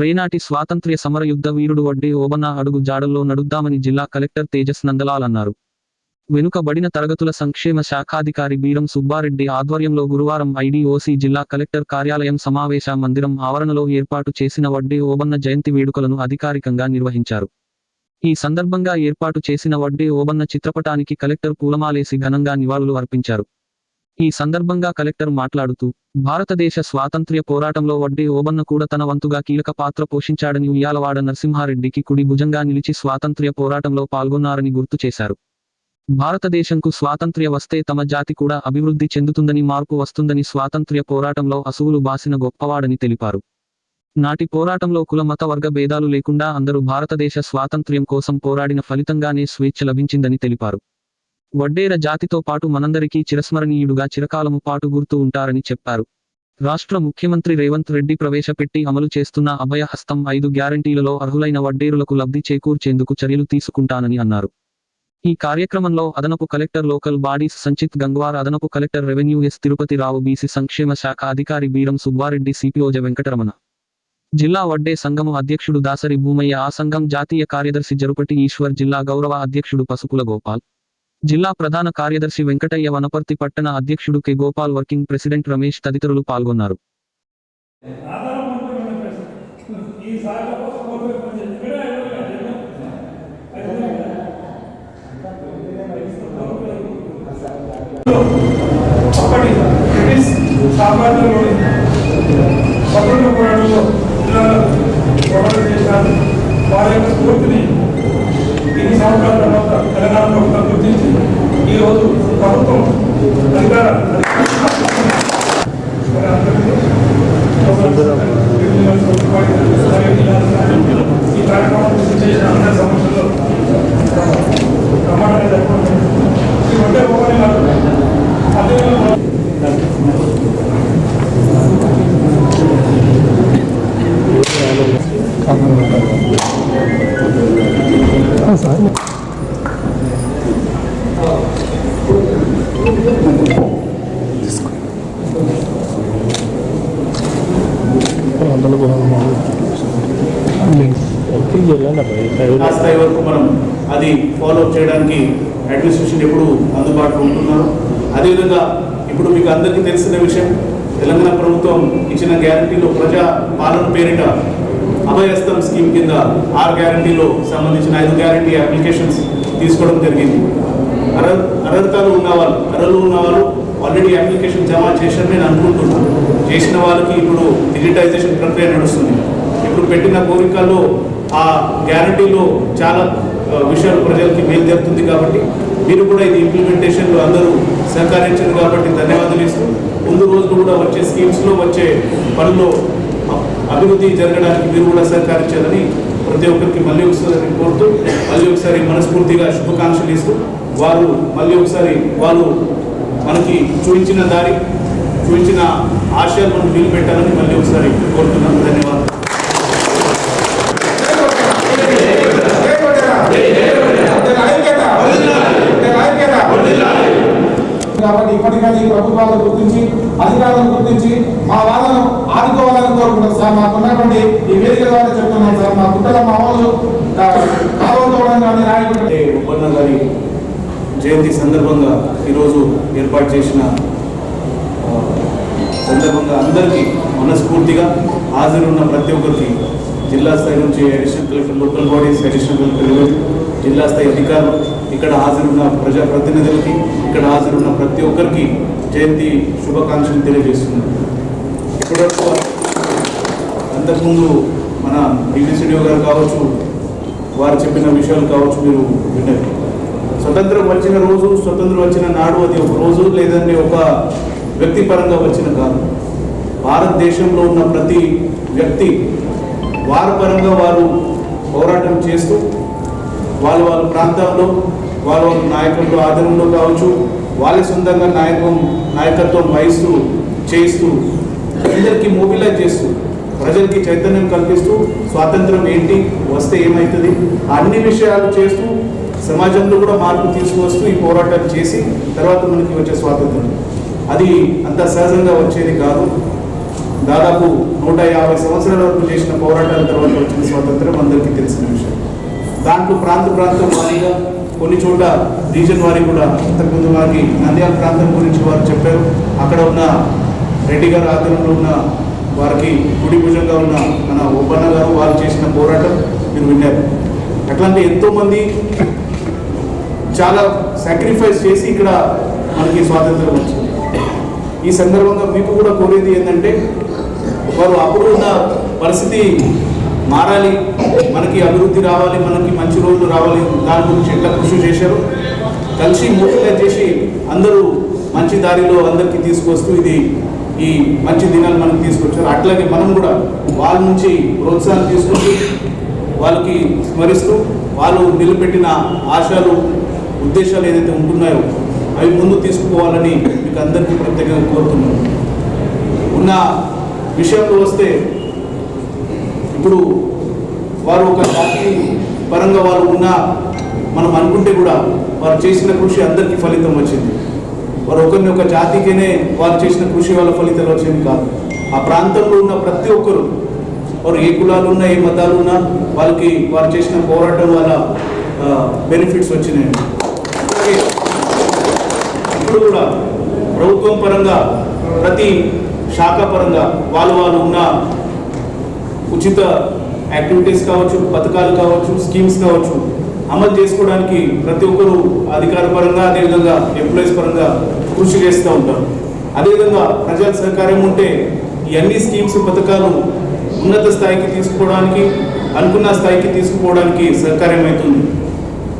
రేనాటి స్వాతంత్ర్య సమరయుద్ధ వీరుడు వడ్డే ఓబన్న అడుగు జాడల్లో నడుద్దామని జిల్లా కలెక్టర్ తేజస్ నందలాల్ అన్నారు. వెనుకబడిన తరగతుల సంక్షేమ శాఖాధికారి బీరం సుబ్బారెడ్డి ఆధ్వర్యంలో గురువారం ఐడీఓసీ జిల్లా కలెక్టర్ కార్యాలయం సమావేశ మందిరం ఆవరణలో ఏర్పాటు చేసిన వడ్డే ఓబన్న జయంతి వేడుకలను అధికారికంగా నిర్వహించారు. ఈ సందర్భంగా ఏర్పాటు చేసిన వడ్డే ఓబన్న చిత్రపటానికి కలెక్టర్ పూలమాలేసి ఘనంగా నివాళులు అర్పించారు. ఈ సందర్భంగా కలెక్టర్ మాట్లాడుతూ భారతదేశ స్వాతంత్ర్య పోరాటంలో వడ్డే ఓబన్న కూడా తన వంతుగా కీలక పాత్ర పోషించాడని ఉయ్యాలవాడ నరసింహారెడ్డికి కుడి భుజంగా నిలిచి స్వాతంత్ర్య పోరాటంలో పాల్గొన్నారని గుర్తు చేశారు. భారతదేశంకు స్వాతంత్ర్య వస్తే తమ జాతి కూడా అభివృద్ధి చెందుతుందని మార్పు వస్తుందని స్వాతంత్ర్య పోరాటంలో అసువులు బాసిన గొప్పవాడని తెలిపారు. నాటి పోరాటంలో కుల మత వర్గ భేదాలు లేకుండా అందరూ భారతదేశ స్వాతంత్ర్యం కోసం పోరాడిన ఫలితంగానే స్వేచ్ఛ లభించిందని తెలిపారు. వడ్డేర జాతితో పాటు మనందరికీ చిరస్మరణీయుడుగా చిరకాలము పాటు గుర్తు ఉంటారని చెప్పారు. రాష్ట్ర ముఖ్యమంత్రి రేవంత్ రెడ్డి ప్రవేశపెట్టి అమలు చేస్తున్న అభయ హస్తం ఐదు గ్యారంటీలలో అర్హులైన వడ్డేరులకు లబ్ధి చేకూర్చేందుకు చర్యలు తీసుకుంటానని అన్నారు. ఈ కార్యక్రమంలో అదనపు collector local bodies Sanchit Gangwar అదనపు collector revenue S Tirupati Rao BC సంక్షేమ శాఖ అధికారి బీరం సుబ్బారెడ్డి సిపిఓజ వెంకటరమణ. జిల్లా వడ్డే సంఘము అధ్యక్షుడు దాసరి భూమయ్య ఆ సంఘం జాతీయ కార్యదర్శి జరుపటి ఈశ్వర్ జిల్లా గౌరవ అధ్యక్షుడు పసుపుల గోపాల్. జిల్లా ప్రధాన కార్యదర్శి వెంకటయ్య వనపర్తి పట్టణ అధ్యక్షుడు K. Gopal working president Ramesh తదితరులు పాల్గొన్నారు. వారి యొక్క స్ఫూర్తిని సంవత్సరాల తర్వాత తెలంగాణ ప్రభుత్వం గుర్తించి ఈరోజు ప్రభుత్వం అధికార ఈ కార్యక్రమం చేసిన అందరి సమస్యల్లో ప్రమాణంగా జరుపుకుంటున్నాం స్థాయి వరకు మనం అది ఫాలో అప్ చేయడానికి అడ్మినిస్ట్రేషన్ ఎప్పుడు అందుబాటులో ఉంటున్నారు. అదేవిధంగా ఇప్పుడు మీకు అందరికీ తెలిసిన విషయం తెలంగాణ ప్రభుత్వం ఇచ్చిన గ్యారంటీలో ప్రజా పాలన పేరిట అభయస్తం స్కీమ్ కింద ఆరు గ్యారంటీలో సంబంధించిన ఐదు గ్యారంటీ అప్లికేషన్స్ తీసుకోవడం జరిగింది. అర్హ అర్హతలు ఉన్నవాళ్ళు అర్హులు ఉన్నవాళ్ళు ఆల్రెడీ అప్లికేషన్ జమ చేశారని నేను అనుకుంటున్నాను చేసిన వాళ్ళకి ఇప్పుడు డిజిటైజేషన్ ప్రక్రియ నడుస్తుంది. ఇప్పుడు పెట్టిన కోరికల్లో ఆ గ్యారంటీలో చాలా విషయాలు ప్రజలకి మేలు జరుగుతుంది కాబట్టి మీరు కూడా ఇది ఇంప్లిమెంటేషన్లో అందరూ సహకరించారు కాబట్టి ధన్యవాదాలు ఇస్తూ ముందు రోజులు కూడా వచ్చే స్కీమ్స్లో వచ్చే పనుల్లో అభివృద్ధి జరగడానికి మీరు కూడా సహకరించాలని ప్రతి ఒక్కరికి మళ్ళీ ఒకసారి కోరుతూ మళ్ళీ ఒకసారి మనస్ఫూర్తిగా శుభాకాంక్షలు ఇస్తూ వారు మళ్ళీ ఒకసారి వాళ్ళు మనకి చూపించిన దారి చూపించిన ఆశయాలు మనం నిలబెట్టాలని మళ్ళీ ఒకసారి కోరుతున్నాను. ధన్యవాదాలు. కాబట్టి ఇప్పటికైనా ఈ ప్రభుత్వాలను గుర్తించి అధికారులను గుర్తించి మా వాళ్ళను ఆదుకోవాలని కోరుకుంటాం సార్. మాకు ఉన్నటువంటి ఈ వేదిక ద్వారా చెప్తున్నాం సార్. మా కుట్టల మా వాళ్ళు కావడం కానీ ఒప్పందం గారి జయంతి సందర్భంగా ఈరోజు ఏర్పాటు చేసిన సందర్భంగా అందరికీ మనస్ఫూర్తిగా హాజరున్న ప్రతి ఒక్కరికి జిల్లా స్థాయి నుంచి additional collector local bodies additional collector జిల్లా స్థాయి అధికారులు ఇక్కడ హాజరున్న ప్రజాప్రతినిధులకి ఇక్కడ హాజరున్న ప్రతి ఒక్కరికి జయంతి శుభాకాంక్షలు తెలియజేస్తున్నాను. ఇప్పటివరకు అంతకుముందు మన డివిసిడిఓ గారు కావచ్చు వారు చెప్పిన విషయాలు కావచ్చు మీరు విన్నారు. స్వతంత్రం వచ్చిన రోజు స్వతంత్రం వచ్చిన నాడు అది ఒక రోజు లేదంటే ఒక వ్యక్తిపరంగా వచ్చిన కాదు. భారతదేశంలో ఉన్న ప్రతి వ్యక్తి వారి పరంగా వారు పోరాటం చేస్తూ వాళ్ళ వాళ్ళ ప్రాంతాల్లో వాళ్ళ వాళ్ళ నాయకులు ఆధీనంలో కావచ్చు వాళ్ళ సొంతంగా నాయకం నాయకత్వం వహిస్తూ చేయిస్తూ ప్రజలకి మొబిలైజ్ చేస్తూ ప్రజలకి చైతన్యం కల్పిస్తూ స్వాతంత్రం ఏంటి వస్తే ఏమవుతుంది అన్ని విషయాలు చేస్తూ సమాజంలో కూడా మార్పు తీసుకువస్తూ ఈ పోరాటాలు చేసి తర్వాత మనకి వచ్చే స్వాతంత్రం. అది అంత సహజంగా వచ్చేది కాదు. దాదాపు నూట యాభై సంవత్సరాల వరకు చేసిన పోరాటాల తర్వాత వచ్చిన స్వాతంత్రం అందరికీ తెలిసిన విషయం. దాంట్లో ప్రాంత ప్రాంతం వారీగా కొన్ని చోట్ల రీజన్ వారి కూడా ఇంతకుముందు వారికి నంద్యాల ప్రాంతం గురించి వారు చెప్పారు. అక్కడ ఉన్న రెడ్డి గారి ఆధ్వర్యంలో ఉన్న వారికి కుడి భుజంగా ఉన్న మన ఒప్పన్న గారు వారు చేసిన పోరాటం మీరు విన్నారు. అట్లాంటి ఎంతోమంది చాలా సాక్రిఫైస్ చేసి ఇక్కడ మనకి స్వాతంత్రం వచ్చింది. ఈ సందర్భంగా మీకు కూడా కోరేది ఏంటంటే వారు అప్పుడు ఉన్న పరిస్థితి మారాలి. మనకి అభివృద్ధి రావాలి మనకి మంచి రోజులు రావాలి దాని గురించి ఎట్లా కృషి చేశారు? కలిసి మూటగా చేసి అందరూ మంచి దారిలో అందరికీ తీసుకొస్తూ ఇది ఈ మంచి దినాలు మనకి తీసుకొచ్చారు. అట్లాగే మనం కూడా వాళ్ళ నుంచి ప్రోత్సాహం తీసుకుంటూ వాళ్ళకి స్మరిస్తూ వాళ్ళు నిలబెట్టిన ఆశలు ఉద్దేశాలు ఏదైతే ఉంటున్నాయో అవి ముందు తీసుకుపోవాలని మీకు అందరికీ ప్రత్యేకంగా కోరుతున్నాను. ఉన్న విషయంలో వస్తే ఇప్పుడు వారు ఒక జాతి పరంగా వారు ఉన్న మనం అనుకుంటే కూడా వారు చేసిన కృషి అందరికీ ఫలితం వచ్చింది. వారు ఒకరిని ఒక జాతికేనే వారు చేసిన కృషి వల్ల ఫలితాలు వచ్చింది కాదు. ఆ ప్రాంతంలో ఉన్న ప్రతి ఒక్కరు వారు ఏ కులాలు ఉన్నా ఏ మతాలు ఉన్నా వాళ్ళకి వారు చేసిన పోరాటం వల్ల బెనిఫిట్స్ వచ్చినాయి. ఇప్పుడు కూడా ప్రభుత్వం పరంగా ప్రతి శాఖ పరంగా వాళ్ళు వాళ్ళు ఉన్న ఉచిత యాక్టివిటీస్ కావచ్చు పథకాలు కావచ్చు స్కీమ్స్ కావచ్చు అమలు చేసుకోవడానికి ప్రతి ఒక్కరు అధికార పరంగా అదేవిధంగా ఎంప్లాయీస్ పరంగా కృషి చేస్తూ ఉంటారు. అదేవిధంగా ప్రజల సహకారం ఉంటే ఈ అన్ని స్కీమ్స్ పథకాలు ఉన్నత స్థాయికి తీసుకోవడానికి అనుకున్న స్థాయికి తీసుకుపోవడానికి సహకారం అవుతుంది.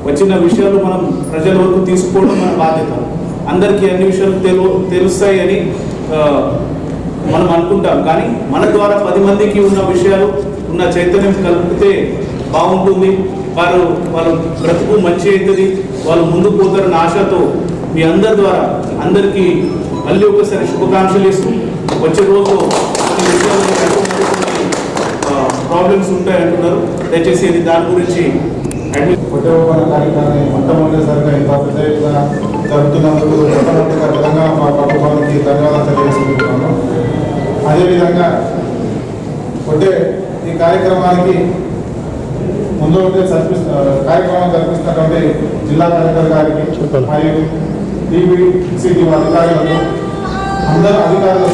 వచ్చిన విషయాలు మనం ప్రజల వరకు తీసుకోవడం మన బాధ్యత. అందరికీ అన్ని విషయాలు తెలు తెలుస్తాయి అని మనం అనుకుంటాం. కానీ మన ద్వారా పది మందికి ఉన్న విషయాలు ఉన్న చైతన్యం కలిపితే బాగుంటుంది. వారు వాళ్ళ బ్రతుకు మంచి అవుతుంది. వాళ్ళు ముందుకు పోతారన్న ఆశతో మీ అందరి ద్వారా అందరికీ మళ్ళీ ఒకసారి శుభాకాంక్షలు ఇస్తూ వచ్చే రోజు కొన్ని విషయాలు ప్రాబ్లమ్స్ ఉంటాయి అంటున్నారు దయచేసి ఇది దాని గురించి అడ్మి కుటుంబ కార్యక్రమాన్ని మొట్టమొదటిసారిగా ఇంత పెద్ద ఎత్తున జరుగుతున్నందుకు మొట్టమొదటిగా మా ప్రభుత్వానికి ధన్యవాదాలు తెలియజేసుకుంటున్నాను. అదేవిధంగా అంటే ఈ కార్యక్రమానికి ముందు ఉంటే కార్యక్రమం జరిపిస్తున్నటువంటి జిల్లా కలెక్టర్ గారికి మరియు టీబీసీటీ అధికారులకు అందరూ అధికారుల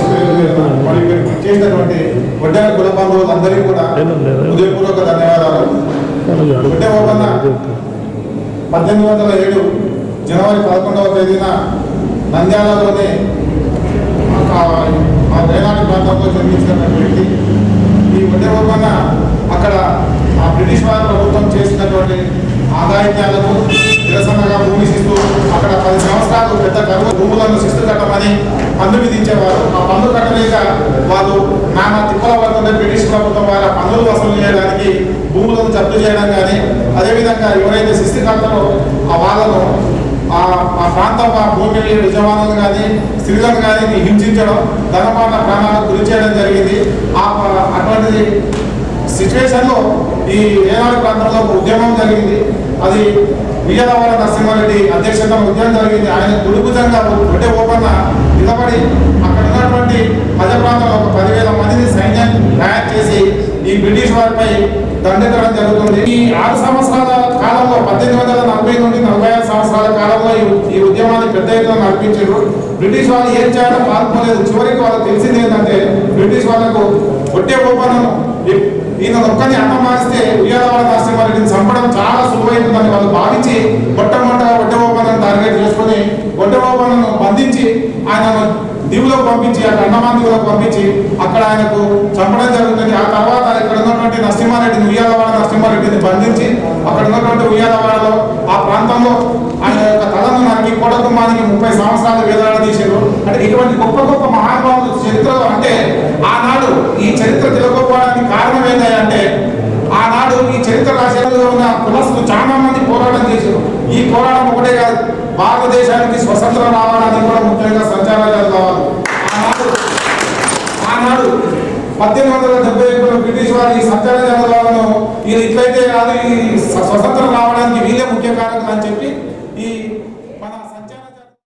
మరియు చేసినటువంటి వడ్డెన కుల బంధువులందరికీ కూడా హృదయపూర్వక ధన్యవాదాలు. పద్దెనిమిది వందల ఏడు జనవరి పదకొండవ తేదీన నంద్యాలలోని ప్రాంతంలో వ్యక్తి. ఈ ఒకటే ఓపెన్న అక్కడ ఆ బ్రిటిష్ వారి ప్రభుత్వం చేసినటువంటి ఆదాయిత్యాలకు నిరసనగా భూమి శిస్తు అక్కడ పది సంవత్సరాలు పెద్ద కరువు భూములను శిస్తు కట్టమని పన్ను విధించేవారు. ఆ పన్ను కట్టలేక వాళ్ళు నానా తిప్పల పడుతుంటే బ్రిటిష్ ప్రభుత్వం వారి పన్నులు వసూలు చేయడానికి భూములను జప్తు చేయడం కానీ అదేవిధంగా ఎవరైతే శిస్తు కట్టలో ఆ వాళ్ళను ఆ ఆ ప్రాంతం ఆ భూమి యజమానులు కానీ స్త్రీలను కానీ హింసించడం ధనపాన ప్రాణాలకు గురి చేయడం జరిగింది. ఆ అటువంటిది సిచ్యువేషన్లో ఈ ఏనాడు ప్రాంతంలో ఒక ఉద్యమం జరిగింది. అది విజయనగర నరసింహారెడ్డి అధ్యక్షతన ఉద్యమం జరిగింది. ఆయన గుడిభుజంగా ఒకటే ఓపెన్ నిలబడి అక్కడ ఉన్నటువంటి మధ్య ప్రాంతంలో ఒక పదివేల మందిని సైన్యాన్ని తయారు చేసి ఈ బ్రిటిష్ వారిపై దండెత్తడం జరుగుతుంది. ఈ ఆరు సంవత్సరాల కాలంలో పద్దెనిమిది వందల నలభై నుండి నలభై ఆరు సంవత్సరాల కాలంలో ఈ- ఉద్యమాన్ని పెద్ద ఎత్తున నడిపించారు. బ్రిటిష్ వాళ్ళు ఏం చేయాలో లేదు చివరికి వాళ్ళకి తెలిసింది ఏంటంటే బ్రిటిష్ వాళ్ళకు ఒట్టే ఒప్పందం ఈయన ఒక్కని అన్నం మారిస్తే ఉయ్యాలవాడ నరసింహారెడ్డిని చంపడం చాలా సులువైందని వాళ్ళు భావించి మొట్టమొదట ఒట్టే టార్గెట్ చేసుకుని ఒట్టే బంధించి ఆయనను దీవులకు పంపించి అక్కడ అన్నమాన్ దీవులకు పంపించి అక్కడ ఆయనకు చంపడం జరుగుతుంది. ఆ తర్వాత ఇక్కడ ఉన్నటువంటి నరసింహారెడ్డిని ఉయ్యాలవాడ నరసింహారెడ్డిని బంధించి అక్కడ ఉన్నటువంటి ఉయ్యాలవాడలో ఆ ప్రాంతంలో ఆయన యొక్క తలను నరికి కోటకుమానికి ముప్పై సంవత్సరాలు తీశారు అంటే ఇటువంటి గొప్ప గొప్ప మహానుభావులు చరిత్రలో అంటే ఆనాడు ఈ చరిత్ర తిరగకపోవడానికి కారణం ఏంటంటే ఆనాడు ఈ చరిత్ర రాసేందులో ఉన్న కులస్తులు చాలా మంది పోరాటం చేశారు. ఈ పోరాటం ఒకటే కాదు భారతదేశానికి స్వతంత్రం రావడానికి కూడా ముఖ్యంగా సంచారాలు కావాలి. ఆనాడు ఆనాడు పద్దెనిమిది వందల డెబ్బై ఒకటిలో బ్రిటిష్ వారు ఈ సంచార జనగాలను ఇది ఇట్లయితే కాదు ఈ స్వతంత్రం రావడానికి